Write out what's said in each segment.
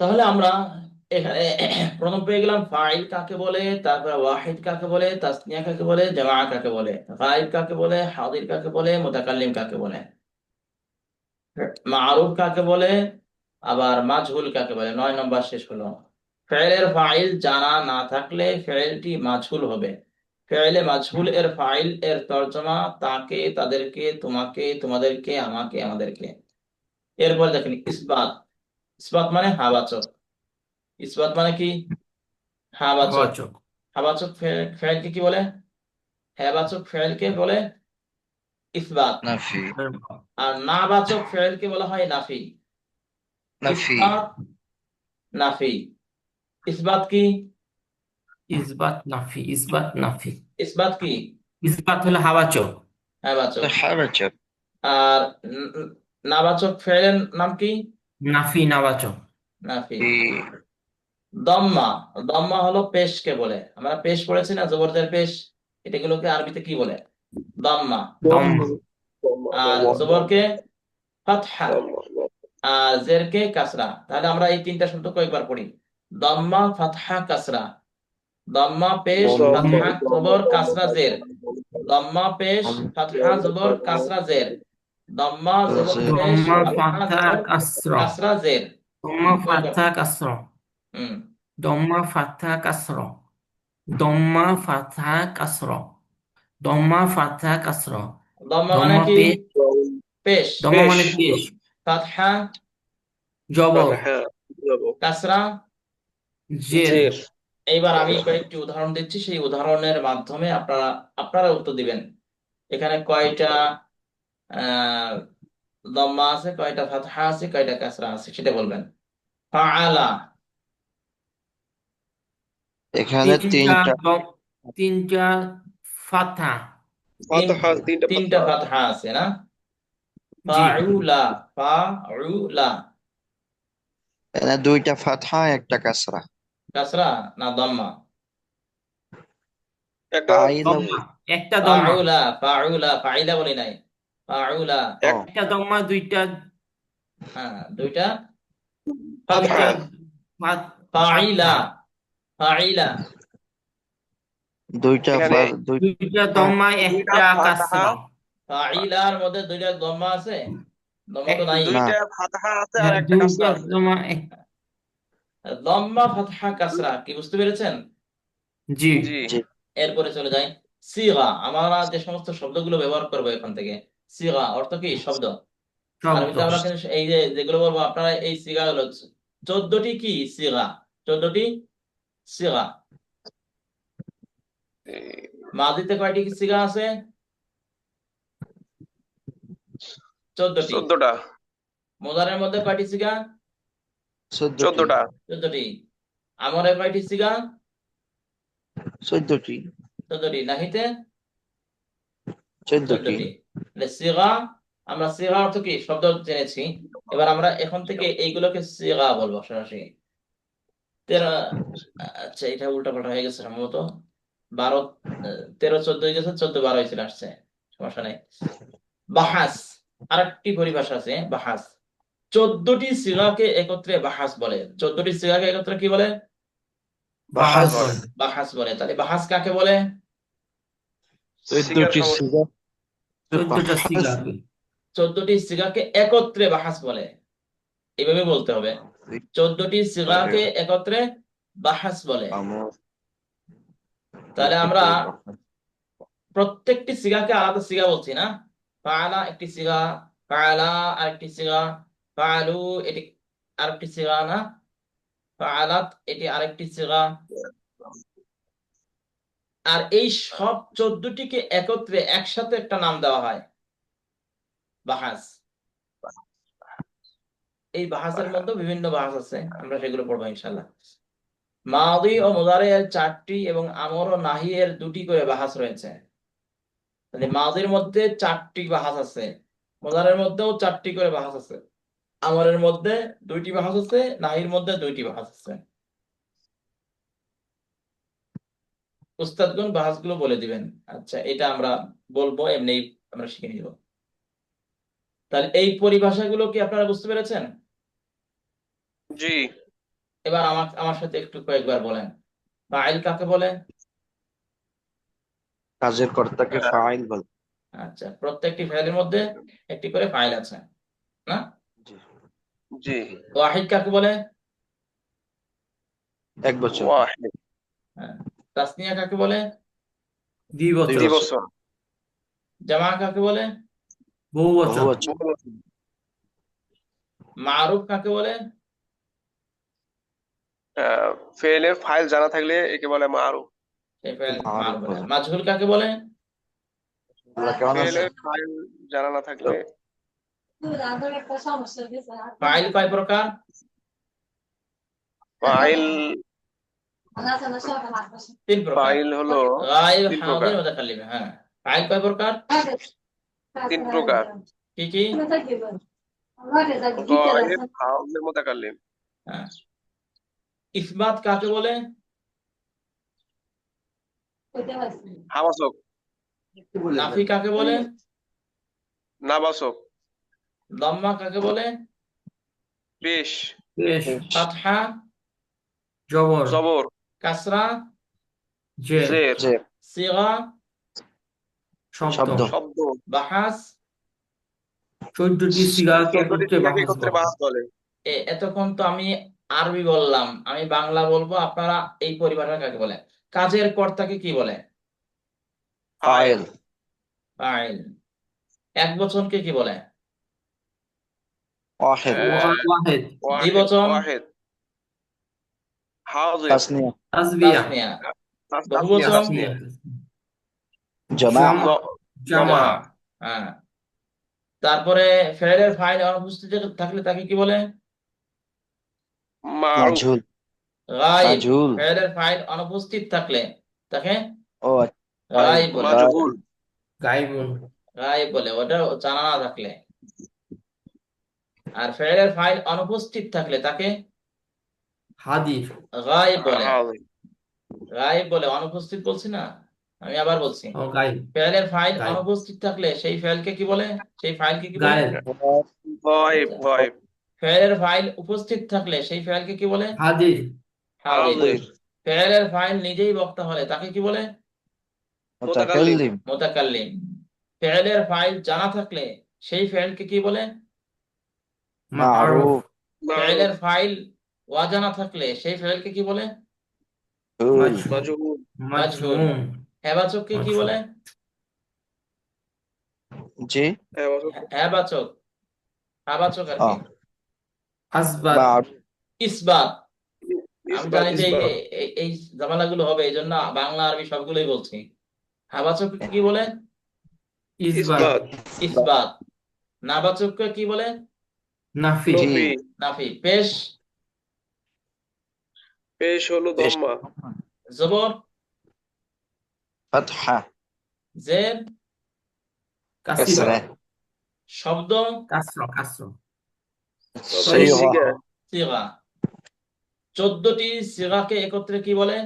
তাহলে আমরা এখানে প্রথম পেয়ে গেলাম ফাইল কাকে বলে, তারপরে ওয়াহিদ কাকে বলে, তাসনিয়া কাকে বলে জামা কাকে বলে, গায়েব কাকে বলে হাদির কাকে বলে, মুতাকাল্লিম কাকে বলে। মারুফ কাকে বলে, আবার মাজহুল কাকে বলে, নয় নম্বর শেষ হলো। ফেলের ফাইল জানা না থাকলে ফেলটি মাজহুল হবে। ফেলে মাজহুল এর ফাইল এর তর্জমা তাকে, তাদেরকে, তোমাকে, তোমাদেরকে, আমাকে, আমাদেরকে। এরপর দেখেন ইসবাত। ইসবাত মানে হাবাচক। ইসবাত মানে কি? হাবাচক। বাচক হাবাচক ফেলকে কি বলে? হ্যাবাচক ফেলকে বলে ইসবাত নাফি আর নাবাচক ফেলকে বলা হয় নাফি। নাফি ইসবাত নাফি। ইসবাত কি? ইসবাত নাফি ইসবাত নাফি। ইসবাত কি? ইসবাত হলো হাবাচক। হ্যাবাচক হাবাচক। আর নাবাচক ফেলের নাম কি? নাফি নাবাচক। নাফি। দম্মা। দম্মা হলো পেশকে বলে। আমরা পেশ পড়েছি না জবরদের পেশ? এটাগুলোকে আরবিতে কি বলে? দম্মা। দম্মা। আর জবরকে ফাতহা। আর জেরকে কাসরা। তাহলে আমরা এই তিনটা শব্দ কয়েকবার পড়ি। দম্মা ফাতহা কাসরা। দম্মা পেশ ফাতহা জবর কাসরা জের। দম্মা পেশ ফাতহা জবর কাসরা জের। দম্মা জবর জের। পেশ দম্মা ফাতহা ফাতহা জবর কাসরা। কাসরা জের দম্মা ফাতহা কাসরা। হুম। দম্মা ফাতহা কাসরা। দম্মা ফাতহা কাসরা। দম্মা ফাতহা কাসরা। দম্মা মানে কি? পেশ। মানে পেশ। ফাতহা জবর। কাসরা? জের এইবার আমি কয়েকটি উদাহরণ দিচ্ছি। সেই উদাহরণের মাধ্যমে আপনারা আপনারা উত্তর দিবেন। এখানে কয়টা দম্মা আছে কয়টা ফাতহা আছে কয়টা কাসরা আছে সেটা বলবেন। ফাআলা। এখানে তিনটা তিনটা ফাতহা। ফাতহা তিনটা তিনটা ফাতহা। আছে না? ফাউলা ফাউলা। এখানে দুইটা ফাতহা একটা কাসরা। কাসরা না দম্মা? একটা দম্মা। একটা দম্মা। ফাউলা ফাউলা ফাইলা বলি নাই। ফাউলা একটা দম্মা দুইটা। হ্যাঁ দুইটা। ফাতহা। ফাইলা। ফাইলা। দুইটা এখানে ফা- দুই দুইটা দম্মা একটা ফাতহা। কাসরা। ফাইলার মধ্যে দুইটা দম্মা আছে? দম্মা তো নাই। দুইটা ফাতহা আছে আর একটা কাসরা। আছে দম্মা এক- দম্মা ফাতহা কাসরা। কি বুঝতে পেরেছেন? জি। জি। এরপরে চলে যাই। সিগা। আমরা যে সমস্ত শব্দগুলো ব্যবহার করব এখান থেকে। সিগা অর্থ কি? শব্দ। আরবিতে আমরা কিন্তু এই যে যেগুলো বলব আপনারা এই সিগা গুলো চোদ্দটি কি? সিগা। চোদ্দটি? সিগা। মাদিতে কয়টি সিগা আছে? চোদ্দটি। চোদ্দটা। মোদারের মধ্যে কয়টি সিগা? চোদ্দটা। চোদ্দটি। আমরে কয়টি সিগা? চোদ্দটি। চোদ্দটি। নাহিতে? চোদ্দটি। সিগা আমরা সিগা অর্থ কি? শব্দ জেনেছি। এবার আমরা এখন থেকে এইগুলোকে সিগা বলব সরাসরি। তেরো আচ্ছা এটা উল্টা পাল্টা হয়ে গেছে সম্ভবত। বারো তেরো চোদ্দ হয়ে গেছে চোদ্দ বারো হয়ে চলে আসছে। সমস্যা নেই। বাহাস আরেকটি পরিভাষা আছে বাহাস। চোদ্দটি সিগাকে একত্রে বাহাস বলে। চোদ্দটি সিগাকে একত্রে কি বলে? বাহাস বাহাস। বলে। বাহাস বলে। তাহলে বাহাস কাকে বলে? চোদ্দটি সিগা চোদ্দটা সিগা চোদ্দটি সিগাকে একত্রে বাহাস বলে। এইভাবে বলতে হবে। চোদ্দটি সিগাকে একত্রে বাহাস বলে। তাহলে আমরা প্রত্যেকটি সিগাকে আলাদা সিগা বলছি না? ফাআলা একটি সিগা ফাআলা আরেকটি সিগা ফাআলু এটি আরেকটি সিগা না? ফাআলাত এটি আরেকটি সিগা আর এই সব চোদ্দটিকে একত্রে একসাথে একটা নাম দেওয়া হয়। বাহাস। এই বাহাসের মধ্যে বিভিন্ন বাহাস আছে, আমরা সেগুলো পড়ব ইনশাল্লাহ মাদি ও মুদারে এর চারটি এবং আমর ও নাহি এর দুটি করে বাহাস রয়েছে। তাহলে মাদির মধ্যে চারটি বাহাস আছে, মুদারের মধ্যেও চারটি করে বাহাস আছে। আমরের মধ্যে দুইটি বাহাস আছে, নাহির মধ্যে দুইটি বাহাস আছে। উস্তাদগণ বাহাসগুলো বলে দিবেন। আচ্ছা এটা আমরা বলব এমনি আমরা শিখে নিব। তাহলে এই পরিভাষাগুলো কি আপনারা বুঝতে পেরেছেন? জি। এবার আমার আমার সাথে একটু কয়েকবার বলেন। ফাইল কাকে বলে? কাজের কর্তাকে ফাইল বলে। আচ্ছা প্রত্যেকটি ফাইলের মধ্যে একটি করে ফাইল আছে না? জি। জি। ওয়াহিদ কাকে বলে? এক বছর। ওয়াহিদ। হ্যাঁ। তাসনিয়া কাকে বলে? দুই বছর জামা কাকে বলে? বহু বহু বছর বছর মারুফ কাকে বলে? ফেলের ফাইল জানা থাকলে একে বলে মারুফ। মাজহুল কাকে বলে? ফেলের ফাইল জানা না থাকলে। ফাইল কয় প্রকার? ফাইল তিন প্রকার। ফাইল হলো গায়েব হাজির মুতাকাল্লিম হ্যাঁ। ফাইল কয় প্রকার? তিন প্রকার। কি কি? গায়েব হাউজের মুতাকাল্লিম হ্যাঁ। ইসবাত কাকে বলে? হাবাসক নাফি কাকে বলে? নাবাসক। দম্মা কাকে বলে? পেশ পেশ ফাতহা? জবর। জবর। কাসরা জের জের সিগা শব্দ শব্দ। শব্দ। বাহাস চোদ্দটি সিগাকে চোদ্দটি বাহাস বলে। বাহাস বলে? এতক্ষণ তো আমি আরবি বললাম আমি বাংলা বলব আপনারা এই পরিভাষা কাকে বলে? কাজের কর্তাকে কি বলে? ফাইল। ফাইল। এক বচনকে কি বলে? ওয়াহিদ। ওয়াহেদ। ওয়াহিদ দ্বিবচন। ওয়াহিদ। বহুবচন। জামা হ্যাঁ তারপরে ফেরের ফাইল অনুপস্থিত থাকলে তাকে কি বলে? গায়েব ফেরের ফাইল অনুপস্থিত থাকলে তাকে? ও গায়েব বলে। মাজহুল। গাইবুন গায়েব বলে। ওটা জানা না থাকলে। আর ফেরের ফাইল অনুপস্থিত থাকলে তাকে? হাদির গায়েব বলে। গায়েব বলে অনুপস্থিত বলছি না? আমি আবার বলছি। ফেলের ফাইল অনুপস্থিত থাকলে সেই ফাইলকে কি বলে? সেই ফাইলকে কি বলে? গায়েব। গায়েব গায়েব। ফেলের ফাইল উপস্থিত থাকলে সেই ফাইলকে কি বলে? হাদির হাজির ফেলের ফাইল নিজেই বক্তা হলে তাকে কি বলে? মুতাকাল্লিম। মোতাকাল্লিম। ফেলের ফাইল জানা থাকলে সেই ফাইলকে কি বলে? মারুফ। ফেলের ফাইল অজানা থাকলে সেই ফাইলকে কি বলে? মাজহুল হেবাচককে কি আচ্ছা। বলে? জি। হেবাচক। হেবাচক। আর কি? ইসবাত। আমি জানি যে এই- ঝামেলাগুলো হবে এই জন্য বাংলা আরবি সবগুলোই বলছি। হাবাচককে কি বলে? ইসবাত। ইসবাত। ইসবাত। নাবাচককে কি বলে? নাফি। নাফি। পেশ পেশ হলো। দম্মা। জবর। ফাতহা। জের কাসরা। শব্দ। কাসরা কাসরা। সিগা। চোদ্দটি সিগাকে একত্রে কি বলে?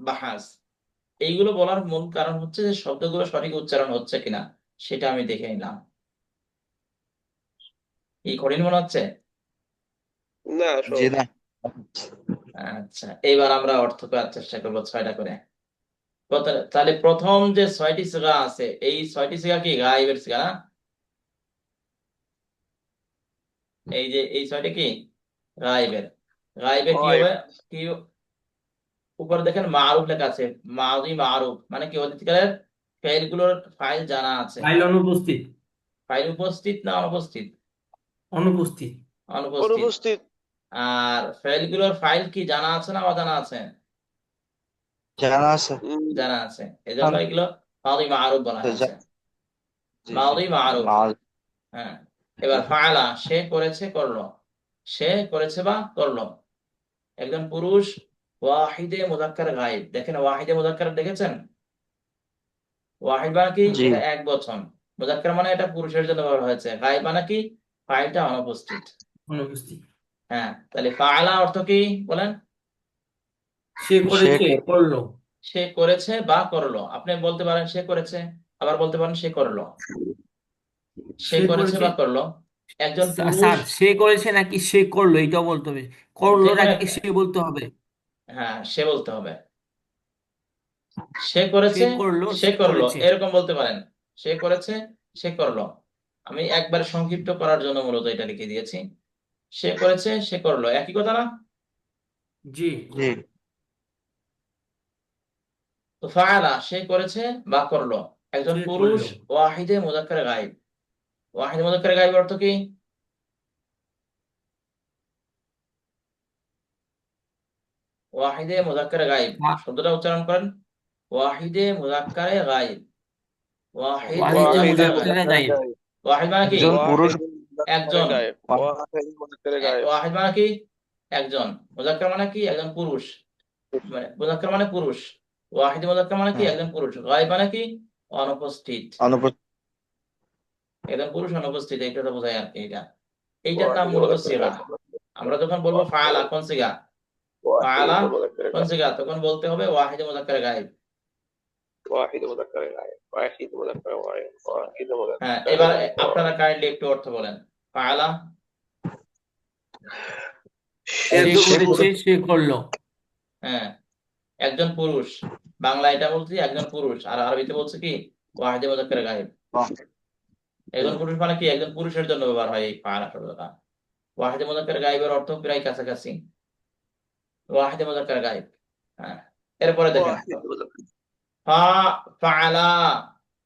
বাহাস এইগুলো বলার মূল কারণ হচ্ছে যে শব্দগুলো সঠিক উচ্চারণ হচ্ছে কিনা সেটা আমি দেখে নিলাম। এই কঠিন মনে হচ্ছে? না আচ্ছা এবার আমরা অর্থ করার চেষ্টা করব ছয়টা করে। তাহলে প্রথম যে ছয়টি সিগা আছে এই ছয়টি সিগা কি? গায়েবের সিগা না? এই যে এই ছয়টি কি? গায়েবের গায়েবে কি হবে? কি উপরে দেখেন মারুফ লেখা আছে মাউদি মারুফ। মানে কি অতীতকালের ফাইলগুলোর ফাইল জানা আছে। ফাইল অনুপস্থিত। ফাইল উপস্থিত না অনুপস্থিত? অনুপস্থিত। অনুপস্থিত। অনুপস্থিত। আর ফাইলগুলোর ফাইল কি জানা আছে না অজানা আছে? জানা আছে। জানা আছে। এজন্য এগুলো মাউদি মারুফ বলা হয়েছে। জি, মাউদি মারুফ। হ্যাঁ। এবার ফাআলা সে করেছে করল। সে করেছে বা করল? একজন পুরুষ ওয়াহিদে মুজাক্কার গায়েব। দেখেন ওয়াহিদে মুজাক্কার দেখেছেন? ওয়াহিদ মানে কি? জি। এক বচন। মুজাক্কার মানে এটা পুরুষের জন্য ব্যবহার হয়েছে। গায়েব মানে কি? ফাইলটা অনুপস্থিত। অনুপস্থিত। হ্যাঁ তাহলে ফাআলা অর্থ কি বলেন? সে করেছে করল। সে করেছে বা করল। আপনি বলতে পারেন সে করেছে আবার বলতে পারেন সে করল। সে সে করেছে করেছে। বা করল। একজন স্যার পুরুষ স্যার, সে করেছে নাকি সে করল? এটাও বলতে হবে। করল যেকোনো নাকি সে বলতে হবে? হ্যাঁ সে বলতে হবে। সে সে করেছে করল সে সে করল। করেছে। এরকম বলতে পারেন। সে করেছে সে করল। আমি একবার সংক্ষিপ্ত করার জন্য মূলত এটা লিখে দিয়েছি। সে করেছে সে করল। একই কথা না? জি। জি। তো ফাআলা সে করেছে বা করল। একজন পুরুষ ওয়াহিদে মুজাক্কার গায়েব। ওয়াহিদে মুজাক্কার গায়েব অর্থ কি? ওয়াহিদে মুজাক্কার গায়েব। শব্দটা উচ্চারণ করেন। ওয়াহিদে মুজাক্কারে গায়েব। ওয়াহিদ ওয়াহিদে মুজাক্কারে মুজাক্কারে গায়েব। গায়েব। ওয়াহিদ মানে কি? একজন পুরুষ একজন। ওয়াহিদ মানে কি? একজন। মুজাক্কার মানে কি? একজন পুরুষ। মানে মুজাক্কার মানে পুরুষ। ওয়াহিদ মুজাক্কার মানে কি? হ্যাঁ। একজন পুরুষ। গায়েব মানে কি? অনুপস্থিত। অনুপস্থিত একজন পুরুষ অনুপস্থিত এইটা তো বোঝায় আর কি এটা। এইটার নাম মূলত সিগা আমরা যখন বলব ফাআলা কোন সিগা ফাআলা কোন সিগা তখন বলতে হবে ওয়াহিদ মুজাক্কার গায়েব। ওয়াহিদ মুজাক্কারে গায়েব। ওয়াহিদ মুজাক্কারে গায়েব। ওয়াহিদ মুজাক্কারে হ্যাঁ এবার আপনারা কাইন্ডলি একটু অর্থ বলেন। সে সে করল। হ্যাঁ একজন পুরুষ। বাংলা এটা বলছি একজন পুরুষ। আর আরবিতে বলছে কি ওয়াহিদে মুজাক্কার গায়েব। একজন পুরুষ মানে কি? একজন পুরুষের জন্য ব্যবহার হয় এই ফাআলা শব্দটা। ওয়াহিদে মুজাক্কার গায়েবের অর্থ প্রায় কাছাকাছি। ওয়াহিদে মুজাক্কার গায়েব। হ্যাঁ এরপরে দেখেন। ফা ফাআলা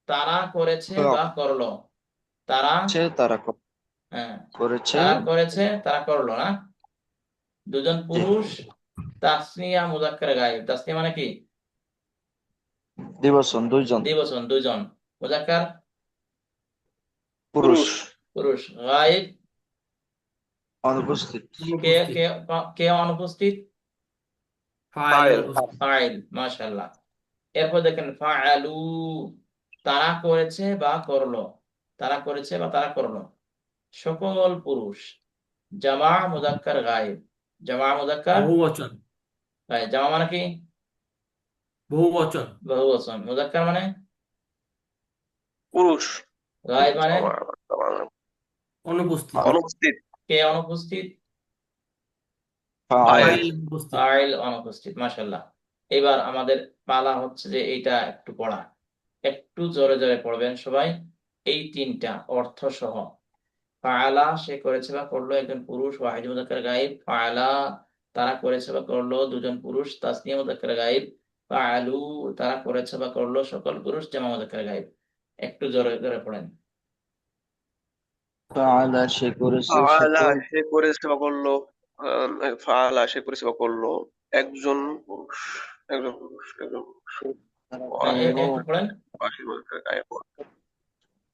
তারা করেছে বা করল। তারা সে তারা হ্যাঁ। করেছে। তারা করেছে তারা করল না। দুজন পুরুষ তাসনিয়া মুজাক্কার গায়েব। তাসনিয়া মানে কি? দিবসন দুইজন। দ্বিবচন দুজন মুজাক্কার? পুরুষ। পুরুষ। গায়েব? অনুপস্থিত। কে কে কে অনুপস্থিত? File file. ফাইল মাশাআল্লাহ। এরপর দেখেন ফাআলু। তারা করেছে বা করল। তারা করেছে বা তারা করল। সকল পুরুষ জামা মুজাক্কার গায়েব। জামা মুজাক্কার বহু বচন গায়েব। জামা মানে কি? বহু বচন বহুবচন। মুজাক্কার মানে? পুরুষ। গায়েব মানে? অনুপস্থিত। অনুপস্থিত। কে অনুপস্থিত? ফাইল। অনুপস্থিত। মাশাআল্লাহ। এবার আমাদের পালা হচ্ছে যে এইটা একটু পড়া একটু জোরে জোরে পড়বেন সবাই। এই তিনটা অর্থ সহ ফাআলা সে করেছে বা করল একজন পুরুষ ওয়াহিদ মুজাক্কার গায়েব। ফাআলা তারা করেছে বা করল দুজন পুরুষ তাসনিয়া মুজাক্কার গায়েব। ফাআলু তারা করেছে বা করল সকল পুরুষ জামা মুজাক্কার গায়েব। একটু জোরে জোরে পড়েন। ফাআলা সে করেছে সকল সে করে সেবা করল ফাআলা সে করে সেবা করল একজন পুরুষ একজন পুরুষ একজন পুরুষ। ওয়াহিদ মুজাক্কারে গায়েব।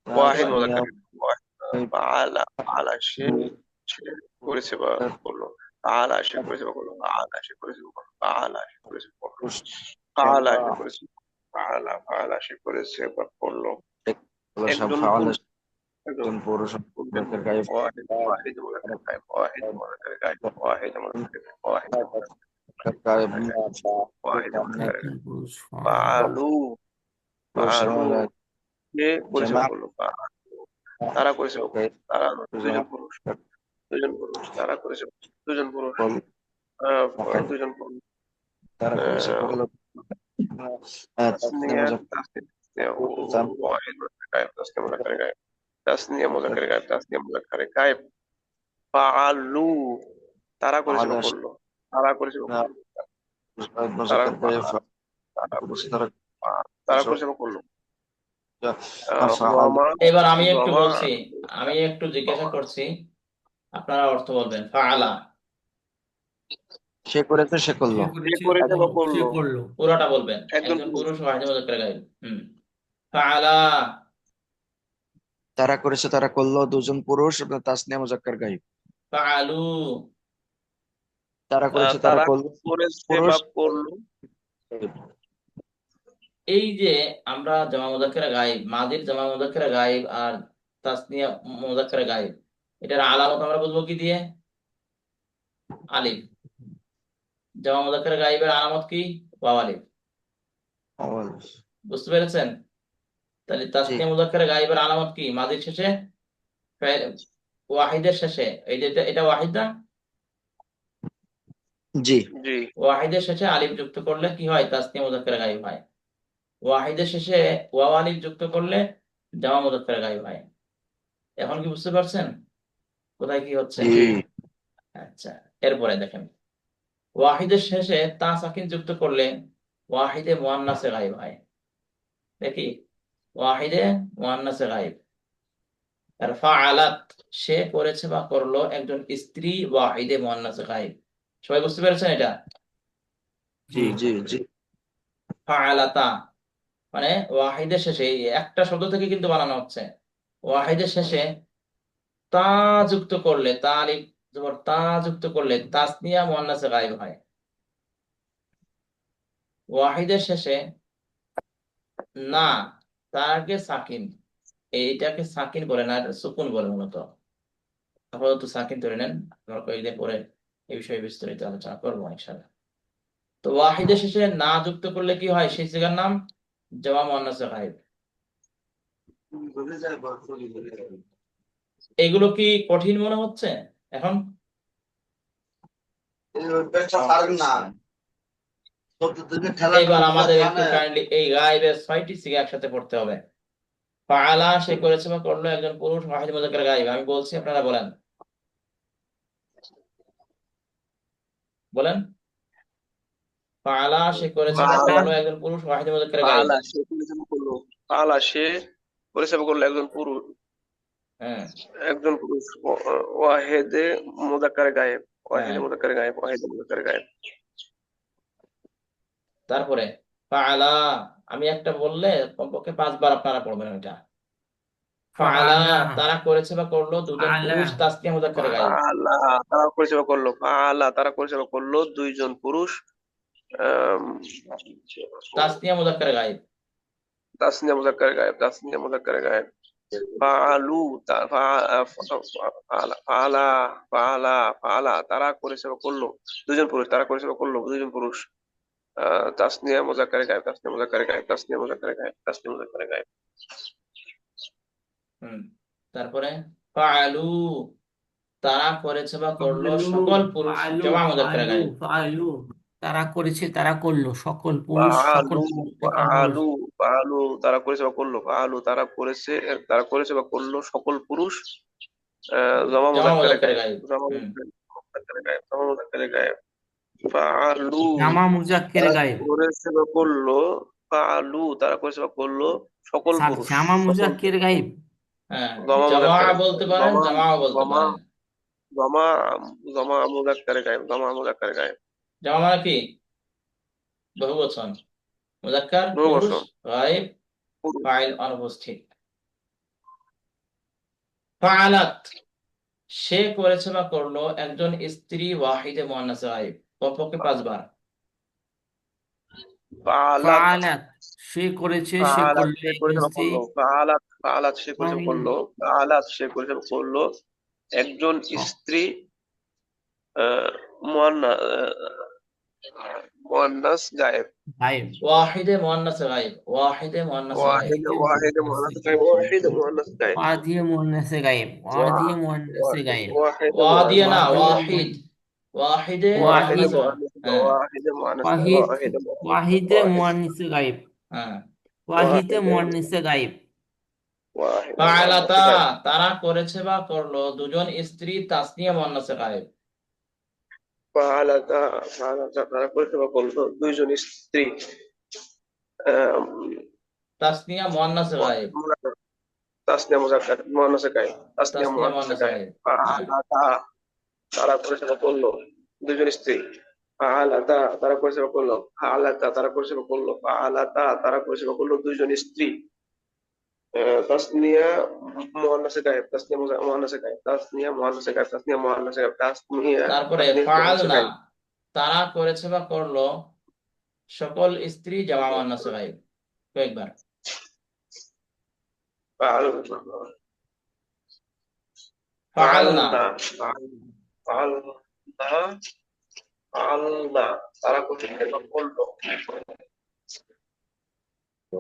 ওয়াহিদ মুজাক্কারে ফাআলা ফাআলা সে করেছে বা করল ফাআলা সে করেছে বা করল ফাআলা সে করেছে বা করল ফাআলা সে করেছে বা করল পুরুষ ফাআলা সে করেছে ফাআলা ফাআলা সে করেছে বা করল একজন পুরুষ, গায়েব ওয়াহিদ ওয়াহিদ মুজাক্কারে ওয়াহিদ মুজাক্কারে গায়েব ওয়াহিদ মুজাক্কারে গায়েব ওয়াহিদ মুজাক্কারে গায়েব ওয়াহিদ মুজাক্কারে একজন পুরুষ ফাআলু ফাআলু কে করেছে জামা- বলল ফাআলু। তারা করেছে। তারা দুজন পুরুষ। দুজন পুরুষ তারা করেছে। দুজন পুরুষ। ওকে। দুজন পুরুষ তারা করেছে তাসনিয়া মুজাক্কার গায়েব তাসনিয়া মুজাক্কারে গায়েব। ফাআলু তারা করল তারা তারা বা করল যা- আহ, ফাআল- ওয়ামা এবার আমি একটু বলছি আমি একটু জিজ্ঞাসা করছি আপনারা অর্থ বলবেন ফাআলা সে করেছে সে করল। সে করেছে করেছে বা সে করল। করল পুরোটা বলবেন। একজন একজন পুরুষ হুম। ফাআলা তারা করেছে তারা করল দুজন পুরুষ এবং তাসনিয়া মুজাক্কার গায়েব ফাআলু তারা করেছে তারা তারা করল করেছে পুরুষ- বা করল। এই যে আমরা জামা মুজাক্কার গায়েব মাদির জামা মুজাক্কার গায়েব আর তাসনিয়া মুজাক্কার গায়েব এটার আলামত আমরা বুঝব কি দিয়ে? আলিফ। জামা মুজাক্কার গায়েবের আলামত কি? ওয়াও আলিফ। বুঝতে পেরেছেন? তাহলে তাসনিয়া মুজাক্কার গায়েবের আলামত কি? মাদির শেষে? ওয়াহিদের শেষে? এই যে এটা- এটা ওয়াহিদ না? জি। জি। ওয়াহিদের শেষে আলিফ যুক্ত করলে কি হয়? তাসনিয়া মুজাক্কার গায়ব হয়। ওয়াহিদের শেষে আলিফ যুক্ত করলে জামা মুজাক্কার গায়ব হয়। এখন কি বুঝতে পারছেন? কোথায় কি হচ্ছে? আচ্ছা এরপরে দেখেন। ওয়াহিদের শেষে তা সাকিন যুক্ত করলে ওয়াহিদে মুয়ান্নাসে গায়ব হয়। দেখি ওয়াহিদে মুয়ান্নাসে গায়ব। আর ফাআলাত সে করেছে বা করল একজন স্ত্রী ওয়াহিদে মুয়ান্নাসে গায়ব। সবাই বুঝতে পেরেছেন এটা? জি জি জি। ফাআলাতা মানে ওয়াহিদের শেষে একটা শব্দ থেকে কিন্তু বানানো হচ্ছে। ওয়াহিদের শেষে তা যুক্ত করলে তা আলিফ জবর তা যুক্ত করলে তাসনিয়া মুয়ান্নাসে গায়েব হয়। ওয়াহিদের শেষে না তার আগে সাকিন, এইটাকে সাকিন বলে না সুকুন বলে মূলত। আপাতত সাকিন ধরে নেন আমরা কয়েকদিন পরে এই বিষয়ে বিস্তারিত আলোচনা করব ইনশাআল্লাহ। তো ওয়াহিদের শেষে না যুক্ত করলে কি হয়? সেই জায়গার নাম জামা মুয়ান্নাসে গায়েব। এগুলো কি কঠিন মনে হচ্ছে এখন? এবার আমাদের একটু কাইন্ডলি এই গায়েবের ছয়টি সিগা একসাথে পড়তে হবে। ফাআলা সে করেছে বা করল, একজন পুরুষ, ওয়াহিদ মুজাক্কার গায়েব। আমি বলছি, আপনারা বলেন। বলেন। ফাআলা সে করেছে বা একজন পুরুষ ওয়াহিদ মুজাক্কার গায়েব পালা সে পরিচালনা করল পালা সে পরিচালনা করল একজন পুরুষ। হ্যাঁ। একজন পুরুষ ওয়াহেদে মুজাক্কারে গায়েব ওয়াহেদে হ্যাঁ। মুজাক্কারে গায়েব ওয়াহেদে মুজাক্কারে গায়েব। তারপরে ফাআলা আমি একটা বললে কমপক্ষে পাঁচবার আপনারা পড়বেন ওইটা। ফাআলা ফাআলা। তারা করেছে বা করল দুজন। পুরুষ তাসনিয়া মুজাক্কার গায়েব। পালা তারা পরিচালনা করল পালা তারা পরিচালনা করল দুইজন পুরুষ তাসনিয়া মুজাক্কার গায়েব তাসনিয়া মুজাক্কারে গায়েব তাসনিয়া মুজাক্কারে গায়েব ফাআলু তা- ফা- ফা- ফাআলা ফাআলা ফাআলা ফাআলা তারা করেছে বা করল দুজন পুরুষ তারা করেছে বা করল দুজন পুরুষ। আহ, তাসনিয়া মুজাক্কারে গায়েব তাসনিয়া মুজাক্কারে গায়েব তাসনিয়া মুজাক্কারে গায়েব তাসনিয়া মুজাক্কারে গায়েব হুম তারপরে ফাআলু তারা করেছে বা করল সকল পুরুষ জমা মুজাক্কার গায়েব ফাআলু। তারা করেছে তারা করল। সকল পুরুষ সকল ফাআলু ফাআলু ফাআলু তারা করেছে বা করল? ফাআলু তারা করেছে তারা করেছে বা করল সকল পুরুষ? আহ, জমা মুজাক্কারে গায়েব জমা মুজাক্কারে গায়েব জমা মুজাক্কারে গায়েব ফাআলু জামা মুজাক্কের তারা গায়েব করেছে বা করল? ফাআলু তারা করেছে বা করল সকল স্যার পুরুষ। জামা সকল মুজাক্কের গায়েব হ্যাঁ জমা জামা মুজাক্কারে বলতে পারেন জমা জামাও বলতে জমা পারেন। জমা জমা মুজাক্কারে গায়েব জমা মুজাক্কারে গায়েব জামা মানে কি? বহুবচন মুজাক্কার পুরুষ বহুবচন। গায়েব পুরুষ। ফাইল অনুপস্থিত। ফাআলাত সে করেছে বা করল একজন স্ত্রী ওয়াহিদে মুয়ান্নাসে গায়েব কমপক্ষে পাঁচবার। ফাআলাত সে করেছে সে করল সে একজন স্ত্রী। ফাআলাত ফাআলাত সে করেছে করল। ফাআলাত সে করেছে করল একজন স্ত্রী আহ, মুয়ান্না মুয়ান্নাস গায়েব গায়েব ওয়াহিদে মুয়ান্নাসে গায়েব ওয়াহিদে মুয়ান্নাসে ওয়াহিদে ওয়াহিদে মুয়ান্নাস গায়েব ওয়াহিদে মুয়ান্নাস গায়েব ওয়া দিয়ে মুন্নাসে গায়েব ওয়া দিয়ে গায়েব ওয়াহিদে না ওয়াহিদ ওয়াহিদে ওয়াহিদ। ওয়াহিদে মুয়ান্নাস মুয়ান্নাস হ্যাঁ ওয়াহিদে মুয়ান্নাস মুয়ান্নিসে গায়েব হ্যাঁ ওয়াহিদে মুয়ান্নিসে গায়েব ফাআলাতা তারা করেছে বা করল দুজন স্ত্রী তাসনিয়া মুয়ান্নাসে গায়েব তারা করেছে বা করল দুইজন স্ত্রী আহ, তাসনিয়া মুয়ান্নাসে গায়েব তাসনিয়া মুজাক্কার মুয়ান্নাসে গায়েব তাসনিয়া তাসনিয়া মুয়ান্নাসে মুয়ান্নাসে গায়েব গায়েব ফাআলাতা তারা করেছে বা করল দুইজন স্ত্রী। ফাআলাতা তারা করেছে বা করল ফাআলাতা তারা করেছে বা করল ফাআলাতা তারা করেছে বা করল দুইজন স্ত্রী। তাসনিয়া মুয়ান্নাসে গায়েব তাসনিয়া মুজা- গায়েব তাসনিয়া মুয়ান্নাসে গায়েব তাসনিয়া মুয়ান্নাসে গায়েব তাসনিয়া তারপরে ফাআলনা তারা করেছে বা করল সকল স্ত্রী জামা মুয়ান্নাসে গায়েব কয়েকবার। ফাআলনা ফাআলনা ফাআলনা তারা করেছে করল।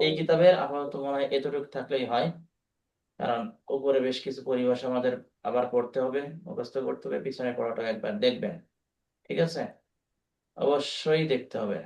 এই কিতাবের আপাতত মনে হয় এতটুকু থাকলেই হয়। কারণ উপরে বেশ কিছু পরিভাষা আমাদের আবার পড়তে হবে, মুখস্থ করতে হবে, পিছনে পড়াটা একবার দেখবেন, ঠিক আছে? অবশ্যই দেখতে হবে।